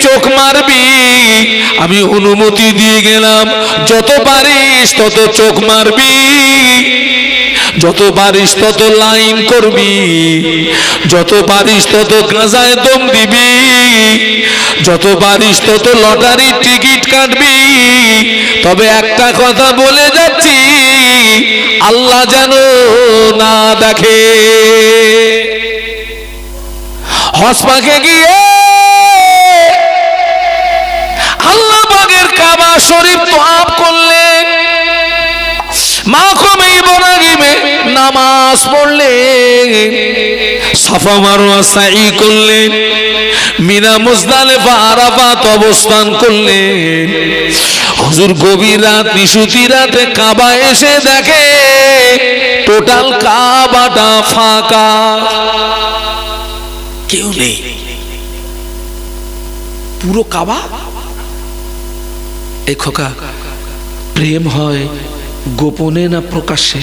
চোখ মারবি? আমি অনুমতি দিয়ে গেলাম, যত পারিস তত চোখ মারবি। যত পারিস তত লাইন করবি। যত পারিস তত গাঁজায় দম দিবি। যত পারিস তত লটারির টিকিট কাটবি। তবে একটা কথা বলে যাচ্ছি, আল্লাহ যেন না দেখে। হসপাকে গিয়ে শরীফ তোয়াব করলেন মাখমে ইব্রাহিমে নামাজ পড়লেন সাফা মারোয়া সাই করলেন মিনা মুজদালেফা আরাফাত অবস্থান করলেন হুজুর গভীর রাত, নিশুতি রাতে কাবা এসে দেখে, টোটাল কাবাটা ফাঁকা। কেউ নেই। পুরো কাবা? এই খোকা, প্রেম হয় গোপনে না প্রকাশ্যে?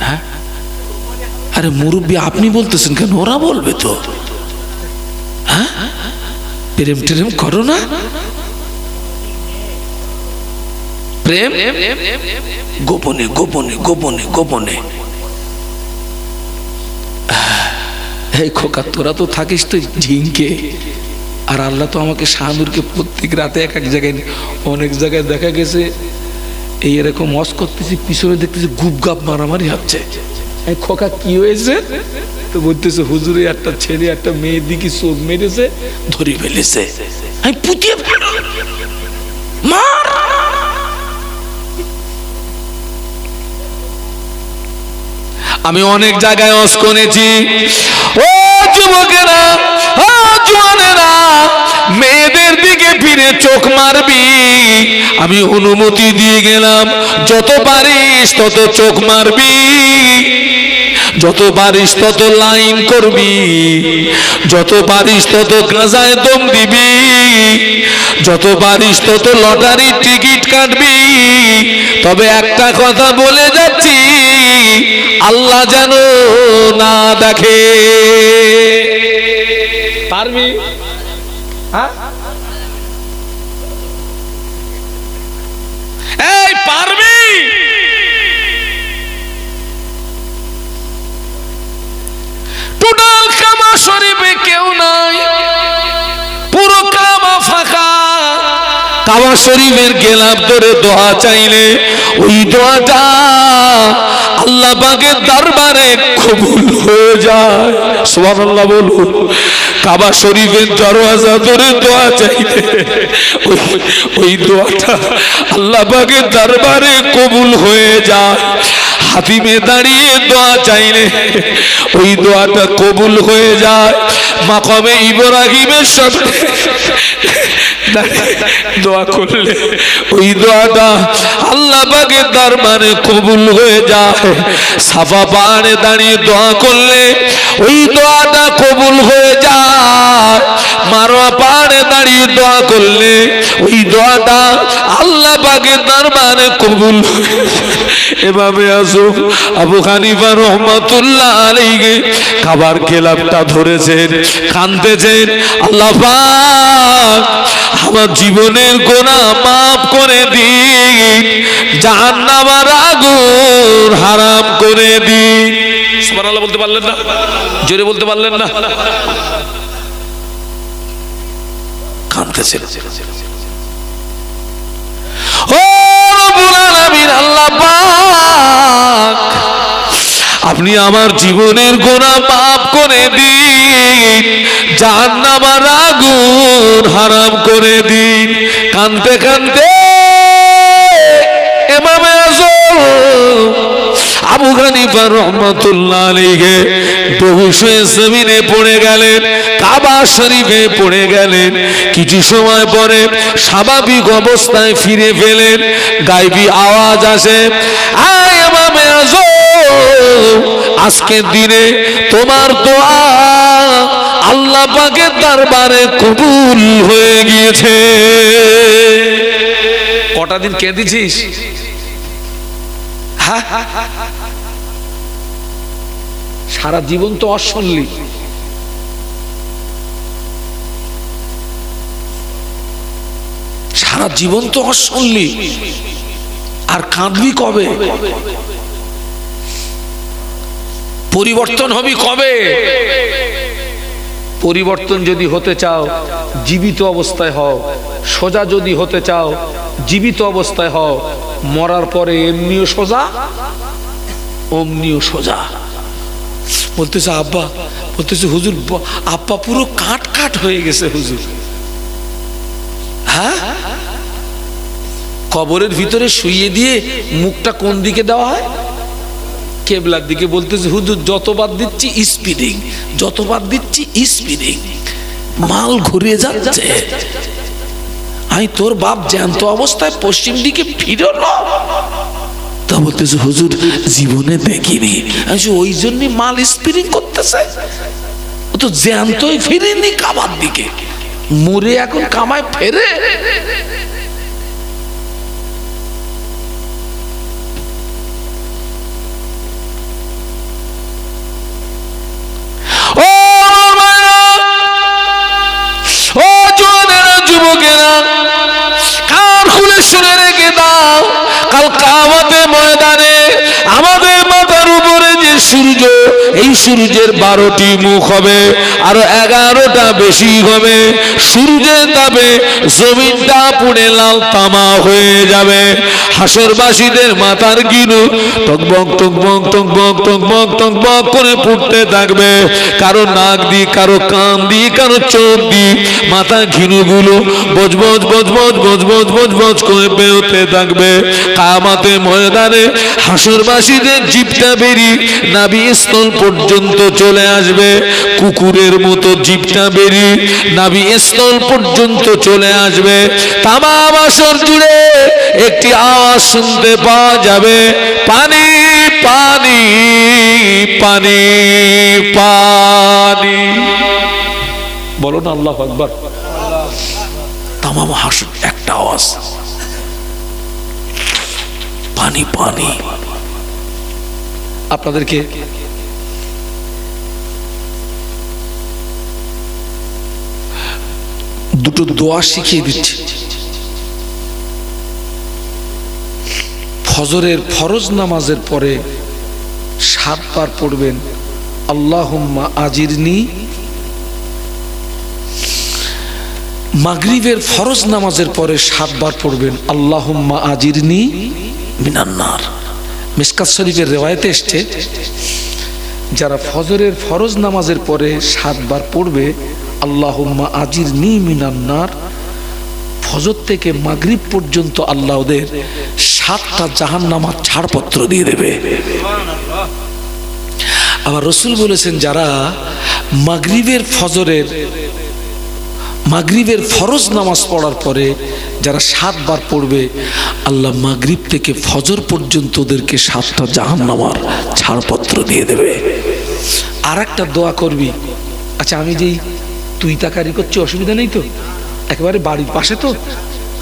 হ্যাঁ? আরে মুরব্বী, আপনি বলতেছেন কেন? ওরা বলবে তো। হ্যাঁ? প্রেম টেরেম করো না। প্রেম গোপনে গোপনে গোপনে গোপনে। এই খোকা, তোরা তো থাকিস তো ঝিঙ্কে। আর আল্লাহ তো আমাকে শাহানুরকে প্রত্যেক রাতে এক এক জায়গায় অনেক জায়গায় দেখা গেছে, এই এরকম মস করতেছি, পিছনে দেখতেছি গুপ গাপ মারামারি হচ্ছে। খোকা কি হয়েছে? তো বলতেছে, হুজুরে, একটা ছেলে, একটা মেয়ের দিকে চোখ মেরেছে, ধরে ফেলেছে। আমি আমি অনেক জায়গায় অস করেছি। ও যুবকেরা জোয়ানেরা মেয়েদের দিকে ফিরে চোখ মারবি। আমি অনুমতি দিয়ে গেলাম, যত পারিস তত চোখ মারবি। যত পারিস তত লাইন করবি। যত পারিস তত গাঁজায় দম দিবি। যত পারিস তত লটারির টিকিট কাটবি। তবে একটা কথা বলে যাচ্ছি, আল্লাহ যেন না দেখে। হ্যাঁ? টোটাল কামা শরীফে কেউ নাই, পুরো কামা ফাঁকা কাবা শরীফের গেলাপ ধরে দোয়া চাইলে, ওই দোয়াটা আল্লাহ পাকের দরবারে কবুল হয়ে যায়। সুবহানাল্লাহ বলুন, কাবা শরীফের দরওয়াজা ধরে দোয়া চাইলে ওই ওই দোয়াটা আল্লাহ পাকের দরবারে কবুল হয়ে যায়। হাতিমে দাঁড়িয়ে দোয়া চাইলে ওই দোয়াটা কবুল হয়ে যায়। মাকামে ইব্রাহিমের সাথে দোয়া করলে। ওই দোয়াটা আল্লাহ পাকের দরবারে কবুল হয়ে যায়। সাফা পাহাড়ে দাঁড়িয়ে দোয়া করলে ওই দোয়াটা কবুল হয়ে যায়। মারোয়া পাহাড়ে দাঁড়িয়ে দোয়া করলে ওই দোয়াটা আল্লাহ পাকের দরবারে কবুল। এভাবে আসো আবু হানিফা রহমাতুল্লাহ আলাইহি খাবার খেলাপটা ধরেছেন কানতেছেন আল্লাহ পাক আমার জীবনের গোনা মাফ করে দিন জাহান্নামার আগুন হারাম করে দিন সুবহানাল্লাহ বলতে পারলেন না? জোরে বলতে পারলেন না? আল্লাহ আপনি আমার জীবনের গোনা পাপ করে দিন, জাহান্নামার আগুন হারাম করে দিন, কানতে কানতে আবু হানিফা রহমাতুল্লাহ হয়ে জমিনে পড়ে গেলেন, কাবা শরীফে পড়ে গেলেন। কিছু সময় পরে স্বাভাবিক অবস্থায় ফিরে পেলেন, গাইবি আওয়াজ আসে, আয় ইমামে আজম, আজকের দিনে তোমার দোয়া আল্লাহ পাকের দরবারে কবুল হয়ে গিয়েছে। কটা দিন কেঁদেছিস হ্যাঁ? সারা জীবন তো অসল্লি সারা জীবন তো অসল্লি আর কাঁদবি কবে? পরিবর্তন হবি কবে? পরিবর্তন যদি হতে চাও, জীবিত অবস্থায় হও, সোজা যদি হতে চাও, জীবিত অবস্থায় হও, মরার পরে এমনিও সোজা, অমনিও সোজা। বলতেছে, আব্বা, বলতেছে, হুজুর আব্বা পুরো কাট কাট হয়ে গেছে, হুজুর। হ্যাঁ? কবরের ভিতরে শুইয়ে দিয়ে মুখটা কোন দিকে দেওয়া হয়? কেবলার দিকে বলতেছে, হুজুর, যতবার দিচ্ছি স্পিডিং যতবার দিচ্ছি স্পিডিং মাল ঘুরে যাচ্ছে। আমি তোর বাপ জ্যান্ত অবস্থায় পশ্চিম দিকে ফিরল তা বলতেছে হুজুর জীবনে দেখিনি। আমি ওই জন্য মাল স্পিরিং করতেছে। ও তো জ্যান্তই ফিরেনি কামার দিকে। মরে এখন কামায় ফেরে। উপরে যে সূর্য এই সূর্যের বারোটি মুখ হবে, আরও এগারোটা বেশি হবে। সূর্যের তাপে জমিনটা পুড়ে লাল তামা হয়ে যাবে। হাসরবাসীদের মাথার গিনু টকবক টকবক টকবক টকবক টকবক করে পুড়তে থাকবে। কারও নাক দিয়ে কারও কান দি, কারও চোখ দি মাথা ঘিনুগুলো বজবজ বজবজ বজবজ বজবজ করে বেরোতে থাকবে। কামাতে ময়দানে হাসরবাসীদের জিপটা বেরি নাবি স্থল পর্যন্ত চলে আসবে। কুকুরের মতো জিপটা বেরি নাবি স্থল পর্যন্ত চলে আসবে। তামাম আসর জুড়ে একটি আওয়াজ শুনতে পাওয়া যাবে। পানি পানি পানি পানি। বলো না আল্লাহ আকবর। তামাম হাসুন একটা আওয়াজ। পানি পানি। আপনাদেরকে দুটো দোয়া শিখিয়ে দিচ্ছি। ফজরের ফরজ নামাজের পরে সাতবার পড়বেন, আল্লাহুম্মা আজিরনি। মাগরিবের ফরজ নামাজের পরে সাতবার পড়বেন, আল্লাহুম্মা আজিরনি মিনান্নার মিসকাত শরীফের রেওয়ায়তে এসছে, যারা ফজরের ফরজ নামাজের পরে সাতবার পড়বে আল্লাহুম্মা আজিরনি মিনান্নার ফজর থেকে মাগরিব পর্যন্ত আল্লাহ ওদের সাতটা জাহান নামার ছাড়পত্র দিয়ে দেবে। আবার রসুল বলেছেন, যারা মাগরিবের ফজরের, মাগরিবের ফরজ নামাজ পড়ার পরে যারা সাতবার পড়বে, আল্লাহ মাগরিব থেকে ফজর পর্যন্ত ওদেরকে সাতটা জাহান নামার ছাড়পত্র দিয়ে দেবে। আর একটা দোয়া করবি। আচ্ছা আমি যেই তুই তাকারি করছি, অসুবিধা নেই তো? একেবারে বাড়ির পাশে তো?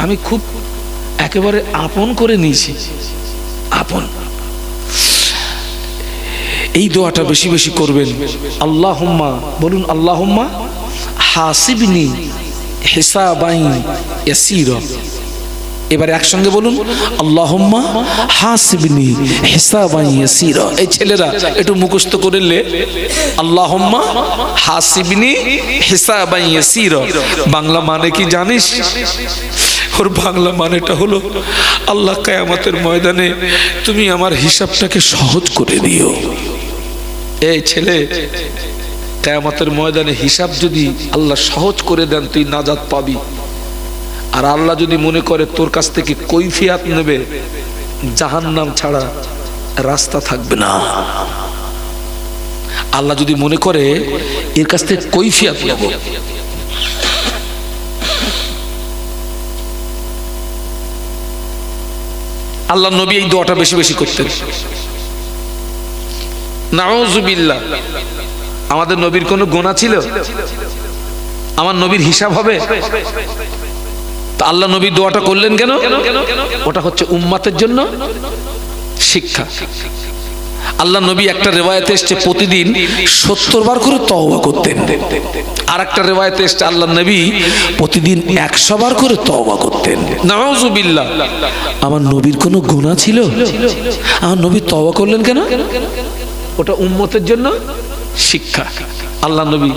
আমি খুব একেবারে আপন করে নিয়েছি। আপন। এই দোয়াটা বেশি বেশি করবেন। আল্লাহ বলুন আল্লাহ হাসিবনি হেসাবাইন ইয়াসির। এবার একসঙ্গে বলুন, আল্লাহুম্মা ছেলেরা একটু মুখস্থ হিসাবাই বাংলা মানে কি জানিস? ওর বাংলা মানেটা হলো, আল্লাহ কায়ামতের ময়দানে তুমি আমার হিসাবটাকে সহজ করে দিও। এই ছেলে, কেয়ামতের ময়দানে হিসাব যদি আল্লাহ সহজ করে দেন, তুই নাজাদ পাবি। আর আল্লাহ যদি মনে করে তোর কাছ থেকে কৈফিয়াত নেবে, জাহান্নাম ছাড়া রাস্তা থাকবে না। আল্লাহ যদি মনে করে এর কাছ থেকে কৈফিয়াত নেব। আল্লাহ নবী এই দোয়াটা বেশি বেশি করতেন। নাউজুবিল্লাহ। আমাদের নবীর কোনো গোনা ছিল? আমার নবীর হিসাব হবে? তা আল্লাহ নবী দোয়াটা করলেন কেন? ওটা হচ্ছে উম্মাতের জন্য শিক্ষা। আল্লাহ নবী একটা রেওয়ায়তে এসছে প্রতিদিন সত্তর বার করে তওবা করতেন। আর একটা রেওয়ায়তে এসছে আল্লাহ নবী প্রতিদিন একশো বার করে তওবা করতেন। নাউজুবিল্লাহ। আমার নবীর কোনো গুণা ছিল? আমার নবী তওবা করলেন কেন? ওটা উম্মতের জন্য শিক্ষা। আল্লাহ নবী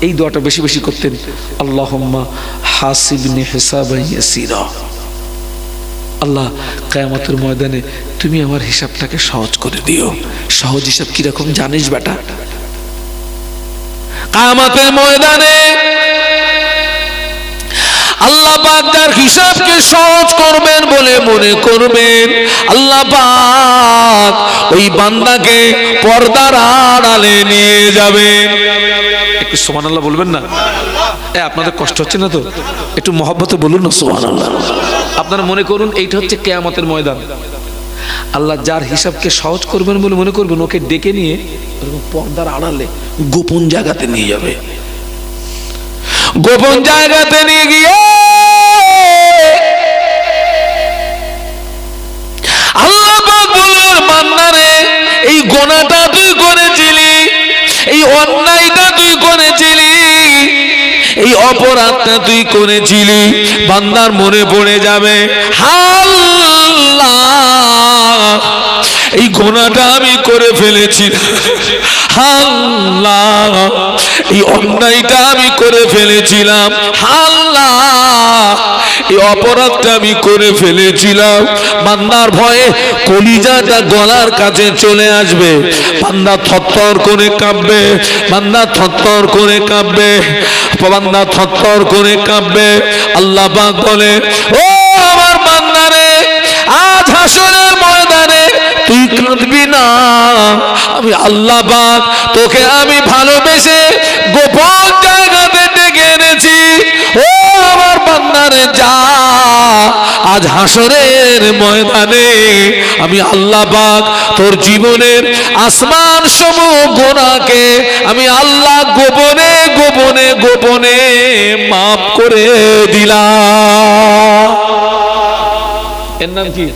এই দোয়াটা বেশি বেশি করতেন, আল্লাহম্মা হাসিবনে হেসাবাইয়া আল্লাহ কায়ামতের ময়দানে তুমি আমার হিসাবটাকে সহজ করে দিও। সহজ হিসাব কীরকম জানিস বেটা? কায়ামতের ময়দানে আল্লাহ যার হিসাবকে সহজ করবেন বলে মনে করবেন। আল্লাহ ওই বান্দাকে পর্দার আড়ালে নিয়ে যাবেন। একটু সোমান আল্লাহ বলবেন না? এ, আপনাদের কষ্ট হচ্ছে না তো? একটু মহব্বতে বলুন না সোমান আল্লাহ আপনারা মনে করুন, এইটা হচ্ছে কেয়ামতের ময়দান। আল্লাহ যার হিসাবকে সহজ করবেন বলে মনে করবেন, ওকে ডেকে নিয়ে পর্দার আড়ালে গোপন জায়গাতে নিয়ে যাবে। গোপন জায়গাতে নিয়ে গিয়ে। আল্লাহ পাক বললেন, বান্দারে, এই গোনাটা তুই করেছিলি, এই অন্যায়টা তুই করেছিলি, এই অপরাধটা তুই করেছিলি, বান্দার মনে পড়ে যাবে। হাল্লা। এই গোনাটা আমি করে ফেলেছি। হাল্লা, এই অন্যায়টা আমি করে ফেলেছিলাম। হাল্লা, এই অপরাধটা আমি করে ফেলেছিলাম। বান্দার ভয়ে কলিজাটা গলার কাছে চলে আসবে। বান্দা থরথর করে কাঁপবে। বান্দা থরথর করে কাঁপবে। বান্দা থরথর করে কাঁপবে। আল্লাহ পাক বলে, ও আমি আল্লাহ পাক, তোকে আমি ভালোবেসে গোপন জায়গাতে ডেকে এনেছি। ও আমার বান্দারে, যা। আজ হাসরের ময়দানে আমি আল্লাহ পাক তোর জীবনের আসমান সমূহ গোনাকে আমি আল্লাহ গোপনে গোপনে গোপনে মাফ করে দিলাম। এর নাম কি?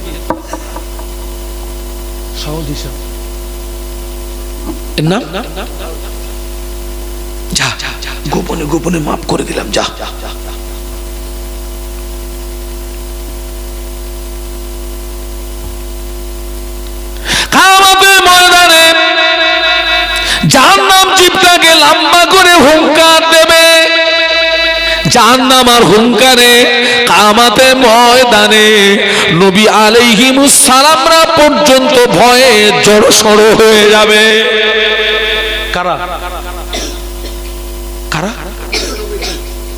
সহজ হিসাব। এর নাম? যা। গোপনে গোপনে মাফ করে দিলাম যা। আর হুঙ্কারে, কামাতে ময়দানে নবী আলাইহিমুস সালামরা পর্যন্ত ভয়ে জড়সড় হয়ে যাবে। কারা? কারা?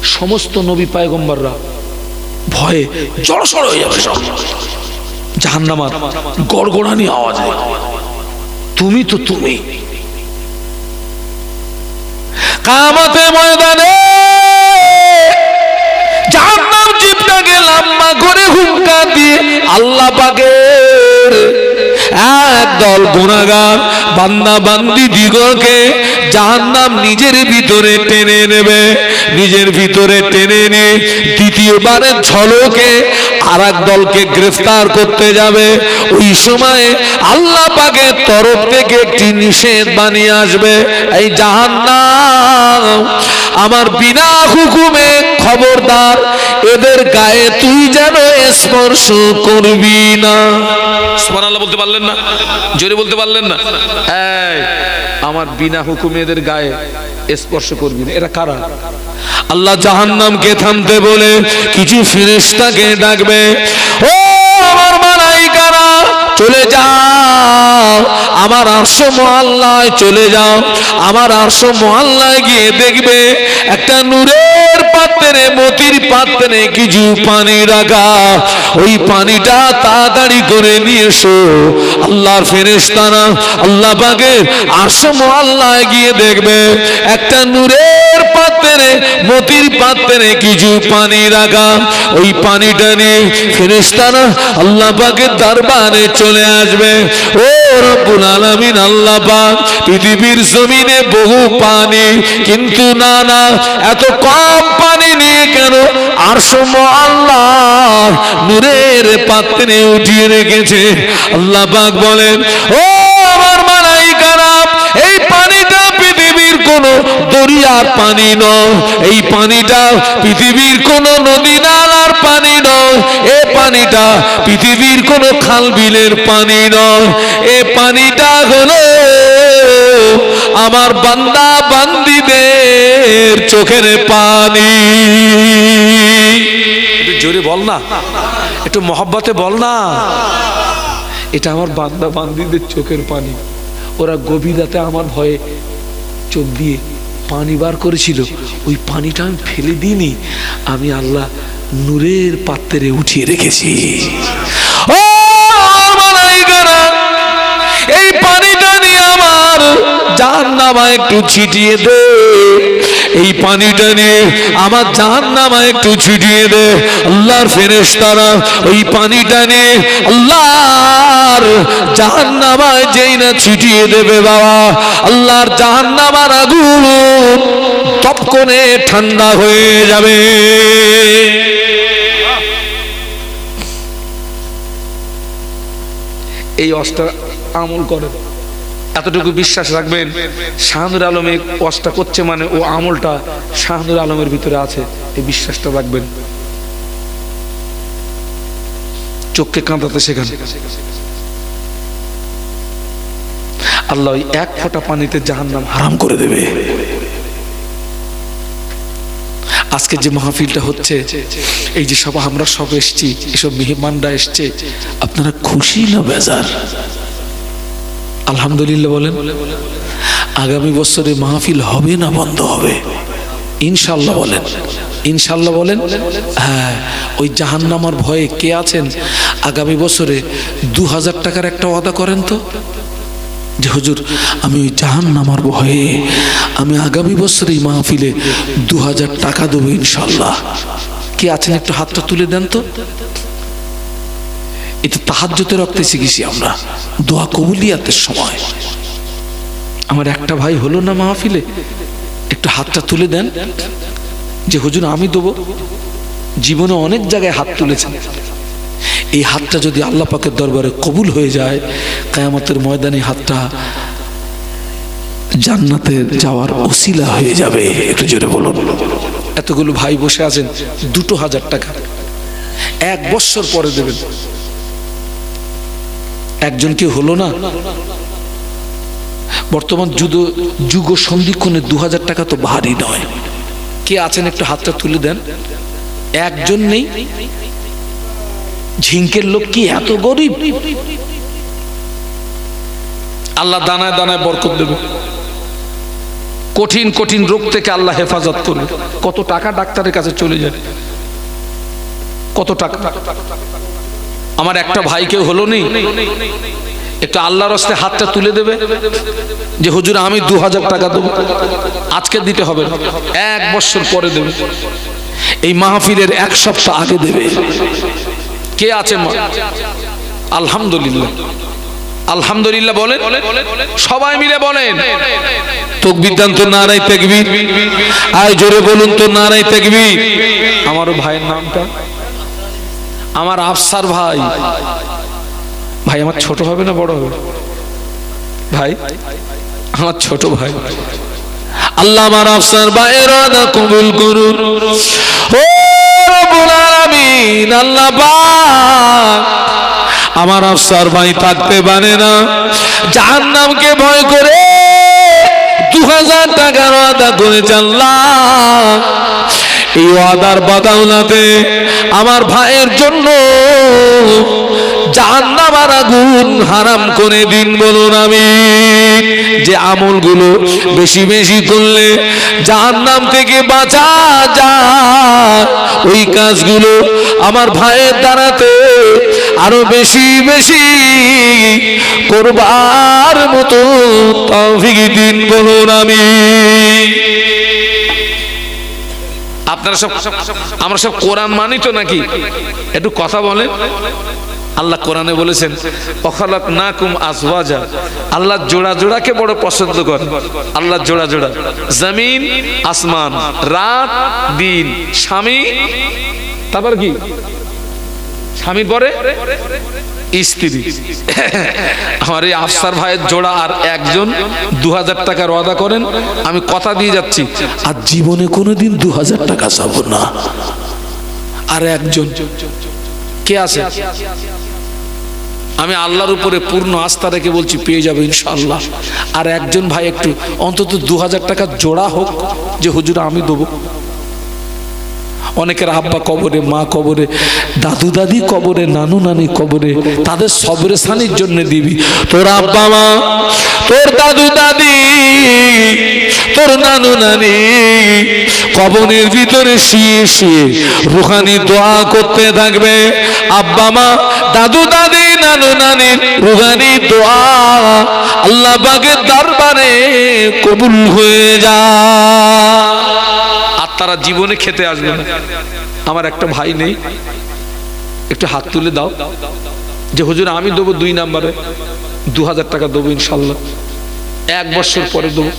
সমস্ত নবী পায়গম্বররা ভয়ে জড়সড় হয়ে যাবে সব। জাহান্নামার গড়গড়ানি আওয়াজ তুমি তো তুমি। কামাতে ময়দানে লম্বা করে হুঙ্কা দিয়ে আল্লাহ পাকের একদল গুণাগার বান্দা বান্দি দিগকে জাহান্নাম নিজের ভিতরে টেনে নেবে, নিজের ভিতরে টেনে নিয়ে দ্বিতীয়বারের ঝলকে আর দলকে গ্রেফতার করতে যাবে। ওই সময়ে আল্লাহ পাকের তরফ থেকে একটি নিষেধ বানিয়ে আসবে, এই জাহান্নাম আমার বিনা হুকুমে খবরদার এদের গায়ে তুই যেন স্পর্শ করবি না। সুবহানাল্লাহ বলতে পারলেন না? জোরে বলতে পারলেন না? এই আমার বিনা হুকুমে এদের গায়ে স্পর্শ করবি না। এরা কারা? আল্লাহ জাহান্নামকে থামতে বলে কিছু ফেরেশতাকে ডাকবে ও আমার মালাইকারা চলে যাও আমার আরশো মহল্লায় চলে যাও। আমার আরশো মহল্লায় গিয়ে দেখবে একটা নূরের পাত্রে, মতির পাত্রে কিছু পানি রাখা। ওই পানিটা তাড়াতাড়ি করে নিয়ে এসো। আল্লাহর ফেরেশতারা আল্লাহ পাকের আরশো মহল্লায় গিয়ে দেখবে একটা নূরের পাত্রে, মতির পাত্রে কিছু পানি রাখা। ওই পানিটা নিয়ে দরবারে চলে আসবে। ও রব্বুল পৃথিবীর জমিনে বহু পানি, কিন্তু না না, এত কম পানি নিয়ে কেন আর আল্লাহ নূরের পাত্রে উঠিয়ে রেখেছে। আল্লাহ পাক বলেন, ও আমার মালাই এই পানিটা পৃথিবীর কোনো আর পানি নয় এই পানিটা পৃথিবীর কোন নদী নালার পানি নয় এ পানিটা পৃথিবীর কোন খাল বিলের পানি নয় এ পানিটা হলো আমার বান্দা বান্দিদের চোখের পানি। জোরে বল না। একটু মহব্বতে বল না। এটা আমার বান্দা বান্দিদের চোখের পানি। ওরা গভীর রাতে আমার ভয়ে চোখ দিয়ে পানি বার করেছিল। ওই পানিটা আমি ফেলে দিইনি। আমি আল্লাহ নূরের পাত্রে উঠিয়ে রেখেছি। এই পানিটা নিয়ে আমার জাহান্নামা একটু ছিটিয়ে দে। এই পানিটা নিয়ে আমার জাহান্নামা একটু ছিটিয়ে দে। আল্লাহর ফেরেশতারা ওই পানিটা নিয়ে আল্লাহর জাহান্নামায় যেই না ছিটিয়ে দেবে বাবা। আল্লাহর জাহান্নামার আগুন তপকনে ঠান্ডা হয়ে যাবে। এই অস্ত্র আমল করেন। এতটুকু বিশ্বাস রাখবেন, শাহানুর আলমে অস্ত্র করছে মানে ও আমলটা শাহানুর আলমের ভিতরে আছে, এই বিশ্বাসটা রাখবেন। চোখকে কাঁদাতে শেখান। আল্লাহ এক ফোঁটা পানিতে জাহান্নাম হারাম করে দেবে। আজকে যে মাহফিলটা হচ্ছে, এই যে সব আমরা সব এসছি, এসব মেহমানরা এসছে, আপনারা খুশি না বেজার? আলহামদুলিল্লাহ বলেন, আগামী বছরে মাহফিল হবে না বন্ধ হবে? ইনশাল্লাহ বলেন ইনশাল্লাহ বলেন হ্যাঁ ওই জাহান্নামার ভয়ে কে আছেন? আগামী বছরে দু হাজার টাকার একটা ওয়াদা করেন তো? যে হুজুর, আমি ওই জাহান নামার ভয়ে আমি আগামী বছর এই মাহফিলে দু হাজার টাকা দেবো ইনশাল্লাহ কে আছেন একটু হাতটা তুলে দেন তো? এটা তাহাজ্যতে রক্তে শিখেছি আমরা। দোয়া কবুলিয়াতের সময়। আমার একটা ভাই হলো না মাহফিলে? একটু হাতটা তুলে দেন। যে, হুজুর, আমি দেবো। জীবনে অনেক জায়গায় হাত তুলেছেন। এই হাতটা যদি আল্লাহ পাকের দরবারে কবুল হয়ে যায়, কায়ামতের ময়দানে হাতটা জান্নাতে যাওয়ার ওসিলা হয়ে যাবে। একটু জোরে বলুন। এতগুলো ভাই বসে আছেন, দুটো হাজার টাকা। এক বছর পরে দেবেন। একজন কি হলো না? বর্তমান যুগ যুগ সন্ধিক্ষণে দু হাজার টাকা তো ভারী নয়। কে আছেন একটু হাতটা তুলে দেন। একজন নেই। ঝিঙ্কের লোক কি এত গরিব? আল্লাহ দানায় দানায় বরকত দেবে। কঠিন কঠিন রোগ থেকে আল্লাহ হেফাজত করবে কত টাকা ডাক্তারের কাছে চলে যায়। কত টাকা? আমার একটা ভাই কেউ হলো নেই একটু আল্লাহর হস্তে হাতটা তুলে দেবে যে, হুজুর, আমি দু হাজার টাকা দেবো। আজকে দিতে হবে এক বছর পরে দেবে। এই মাহফিলের এক সপ্তাহ আগে দেবে। কে আছে আলহামদুলিল্লাহ। আলহামদুলিল্লাহ বলেন। সবাই মিলে বলেন। তকবির দান তো নারাই তেকবির। আয় জোরে বলুন তো নারাই তেকবির। আমারও ভাইয়ের নামটা। আমার আফসার ভাই। ভাই, আমার ছোট হবে না বড় হবে? ভাই, আমার ছোট ভাই। আল্লাহ আমার আফসার আদা কবুল করুন। ও আমার আফসার ভাই থাকতে পারে না। জাহান্নামকে ভয় করে দু হাজার টাকার আদা করে আল্লাহ। এই ওয়াদার বাদাউলাতে আমার ভাইয়ের জন্য জাহান্নামার আগুন হারাম করে দিন বলুন আমি যে আমলগুলো বেশি বেশি করলে জাহান্নাম থেকে বাঁচা যায়। ওই কাজগুলো আমার ভাইয়ের দ্বারাতে আরও বেশি বেশি করবার মতো তৌফিক দিন বলুন আমি আপনারা সব আমরা সব কোরআন মানি তো নাকি? একটু কথা বলেন। আল্লাহ কোরআনে বলেছেন অখালাক না কুম আসওয়াজা আল্লাহ জোড়া জোড়াকে বড় পছন্দ করে আল্লাহ জোড়া জোড়া। জমিন, আসমান, রাত, দিন, স্বামী। তারপর কি? স্বামীর পরে? স্ত্রী। আমার এই আফসার ভাইয়ের জোড়া আর একজন দু হাজার টাকার ওয়াদা করেন, আমি কথা দিয়ে যাচ্ছি। আর জীবনে কোনোদিন দু হাজার টাকা চাবো না। আর একজন, কে আছে? আমি আল্লাহর উপরে পূর্ণ আস্থা রেখে বলছি, পেয়ে যাবে ইনশাল্লাহ আর একজন ভাই একটু অন্তত দু হাজার টাকা জোড়া হোক, যে হুজুর আমি দেবো। অনেকের আব্বা কবরে, মা কবরে, দাদু দাদি কবরে, নানু নানি কবরে, তাদের সবরে স্থানের জন্য দিবি। তোর আব্বা মা, তোর দাদু দাদি, তোর নানু নানি কবনের ভিতরে শুয়ে শুয়ে রুহানি দোয়া করতে থাকবে। আব্বা মা, দাদু দাদি, নানু নানির রুহানি দোয়া আল্লাহ বাগের দরবারে কবুল হয়ে যা। আর তারা জীবনে খেতে আসবে না। আমার একটা ভাই নেই। একটু হাত তুলে দাও। যে হুজুর, আমি দেবো দুই নাম্বারে। দু হাজার টাকা দেবো ইনশাল্লাহ। এক বছর পরে দেবো।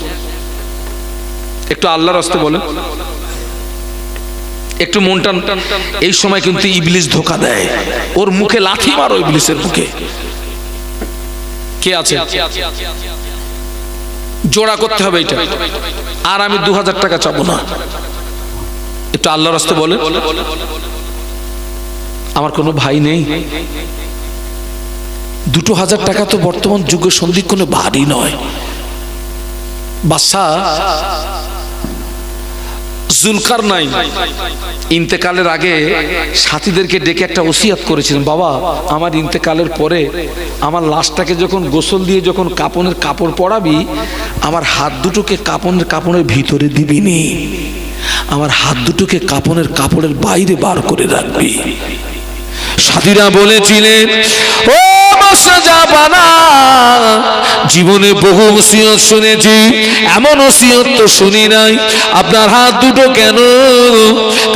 একটু আল্লাহর হস্তে বলে। একটু মনটা এই সময় কিন্তু ইবলিস ধোকা দেয়। ওর মুখে লাথি মারো ইবলিসের মুখে। কে আছে? জোড়া করতে হবে এটা। আর আমি দু হাজার টাকা চাবো না। একটু আল্লাহর রাস্তে বলে আমার কোনো ভাই নেই। দুটো হাজার টাকা তো বর্তমান যুগের সন্ধিক কোনো ভারী নয়। বাদশাহ জুলকার নাই ইন্তেকালের আগে সাথীদেরকে ডেকে একটা ওসিয়াত করেছিলেন, বাবা, আমার ইন্তেকালের পরে আমার লাশটাকে যখন গোসল দিয়ে যখন কাপনের কাপড় পরাবি, আমার হাত দুটোকে কাপনের কাপড়ের ভিতরে দিবি নি। আমার হাত দুটোকে কাপনের কাপড়ের বাইরে বার করে রাখবি। সাথীরা বলেছিলেন, ও জীবনে বহু ওসিয়ত শুনেছি, এমন ওসিয়ত তো শুনি নাই। আপনার হাত দুটো কেন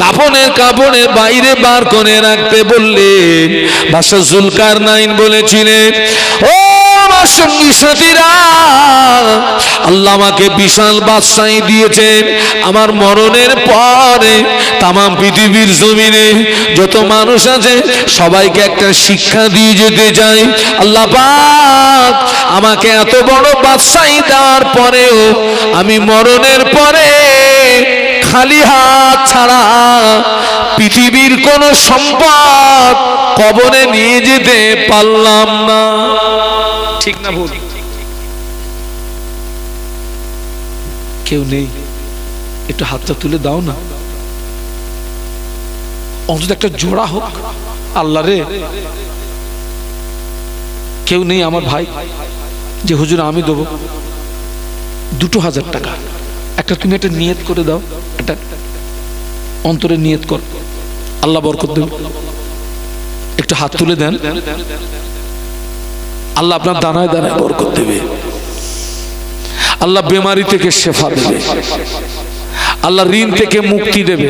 কাপনের কাপড়ের বাইরে বার করে রাখতে বললেন? বাসা জুলকার নাইন বলেছিলেন, ও সঙ্গী সাথীরা আল্লাহ আমাকে বিশাল বাদশাহী দিয়েছেন। আমার মরণের পরে তাম পৃথিবীর জমিনে যত মানুষ আছে, সবাইকে একটা শিক্ষা দিয়ে যেতে চাই। আল্লাহ পাক আমাকে এত বড় বাদশাহী দেওয়ার পরেও আমি মরণের পরে খালি হাত ছাড়া পৃথিবীর কোন সম্পদ কবরে নিয়ে যেতে পারলাম না। ঠিক না ভুল? কেউ নেই। একটু হাতটা তুলে দাও না। অন্তত একটা জোড়া হোক। আল্লাহ রে। কেউ নেই আমার ভাই যে হুজুর আমি দেবো। দুটো হাজার টাকা। একটা তুমি একটা নিয়ত করে দাও। একটা অন্তরে নিয়ত কর। আল্লাহ বরকত দেবে। একটু হাত তুলে দেন। আল্লাহ আপনার দানায় দানায় বরকত দেবে। আল্লাহ বেমারি থেকে শেফা দেবে। আল্লাহ ঋণ থেকে মুক্তি দেবে।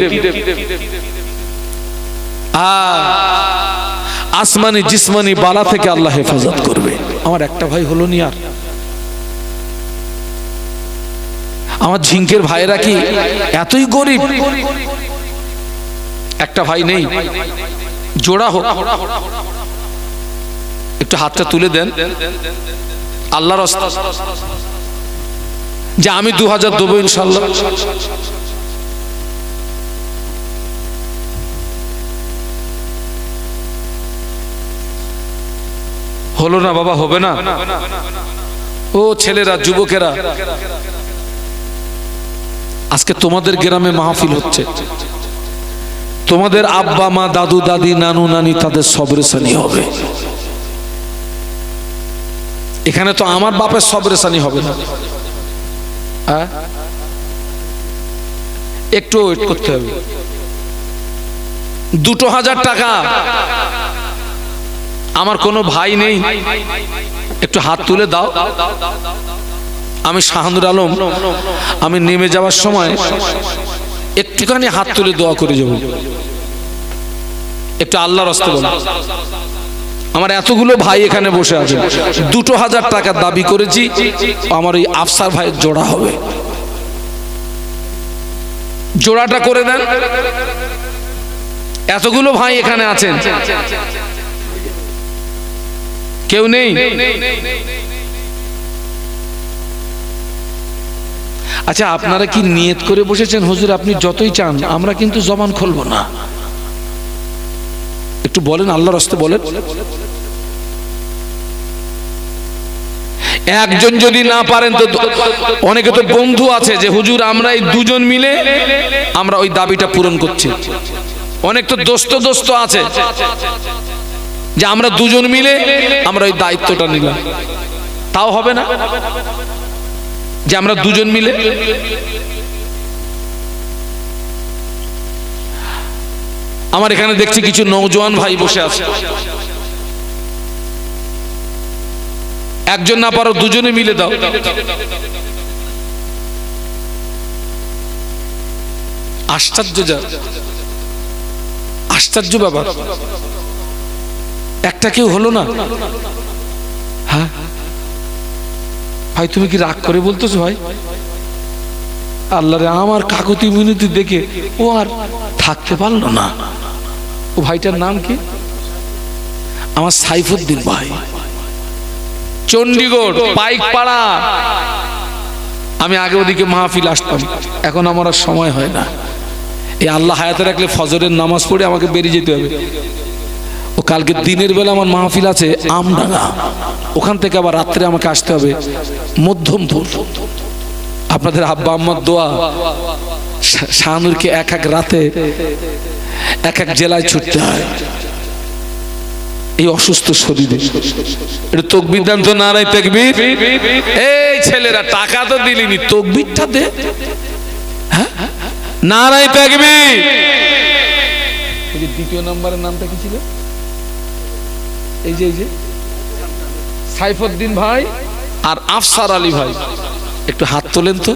আসমানি জিসমানি বালা থেকে আল্লাহ হেফাজত করবে। আমার একটা ভাই হলো নি আর? আমার ঝিঙ্কের ভাইরা কি এতই গরিব? একটা ভাই নেই। জোড়া হোক। একটু হাতটা তুলে দেন। আল্লাহর যে আমি দু হাজার দেবো ইনশাল্লাহ। হলো না বাবা, হবে না? ও ছেলেরা, যুবকেরা। আজকে তোমাদের গ্রামে মাহফিল হচ্ছে। তোমাদের আব্বা, মা, দাদু, দাদি, নানু, নানি তাদের সবরেসানি হবে। এখানে তো আমার বাপের সবরেসানি হবে না। হ্যাঁ? একটু ওয়েট করতে হবে। দুটো হাজার টাকা। আমার কোনো ভাই নেই। একটু হাত তুলে দাও। আমি শাহানুর আলম। আমি নেমে যাওয়ার সময় একটুখানি হাত তুলে দোয়া করে যাব। একটু আল্লাহর রাস্তা বলো। আমার এতগুলো ভাই এখানে বসে আছে। দুটো হাজার টাকার দাবি করেছি, আমার ওই আফসার ভাইয়ের জোড়া হবে। জোড়াটা করে দেন। এতগুলো ভাই এখানে আছেন। কেউ নেই? আচ্ছা আপনারা কি নিয়ত করে বসেছেন? হুজুর, আপনি যতই চান, আমরা কিন্তু জবান খুলবো না। একটু বলেন, আল্লাহর হস্তে বলেন। একজন যদি না পারেন তো অনেকে তো বন্ধু আছে যে, হুজুর আমরা এই দুজন মিলে আমরা ওই দাবিটা পূরণ করছি। অনেক তো দোস্ত দোস্ত আছে যে, আমরা দুজন মিলে আমরা ওই দায়িত্বটা নিলাম। তাও হবে না? যে, আমরা দুজন মিলে আমার এখানে দেখছি কিছু নৌজওয়ান ভাই বসে আছে। একজন না পারো, দুজনে মিলে দাও। আশ্চর্য যা। আশ্চর্য ব্যাপার। একটা কেউ হলো না? হ্যাঁ? ভাই, তুমি কি রাগ করে বলতেছো ভাই? আল্লাহ রে আমার কাকতি মিনতি দেখে ও আর থাকতে পারল না। ও ভাইটার নাম কি? আমার সাইফুদ্দিন ভাই। চণ্ডীগড়, পাইকপাড়া। আমি আগে ওদিকে মাহফিল আসতাম, এখন আমার আর সময় হয় না। এই আল্লাহ হায়াতে রাখলে ফজরের নামাজ পড়ে আমাকে বেরিয়ে যেতে হবে। ও কালকে দিনের বেলা আমার মাহফিল আছে আমডাঙ্গা। ওখান থেকে আবার রাত্রে আমাকে আসতে হবে মধ্যমপুর। আপনাদের আব্বা আম্মার দোয়া শাহানুরকে এক এক রাতে এক এক জেলায় ছুটতে হয়। এই অসুস্থ শরীরে। এটা তকবির দান তো নারাই তকবির। এই ছেলেরা, টাকা তো দিলিনি, তকবিরটা দে। হ্যাঁ? নারাই তকবির। দ্বিতীয় নম্বরের নামটা কি ছিল? এই যে এই যে। সাইফুদ্দিন ভাই আর আফসার আলী ভাই। একটু হাত তোলেন তো।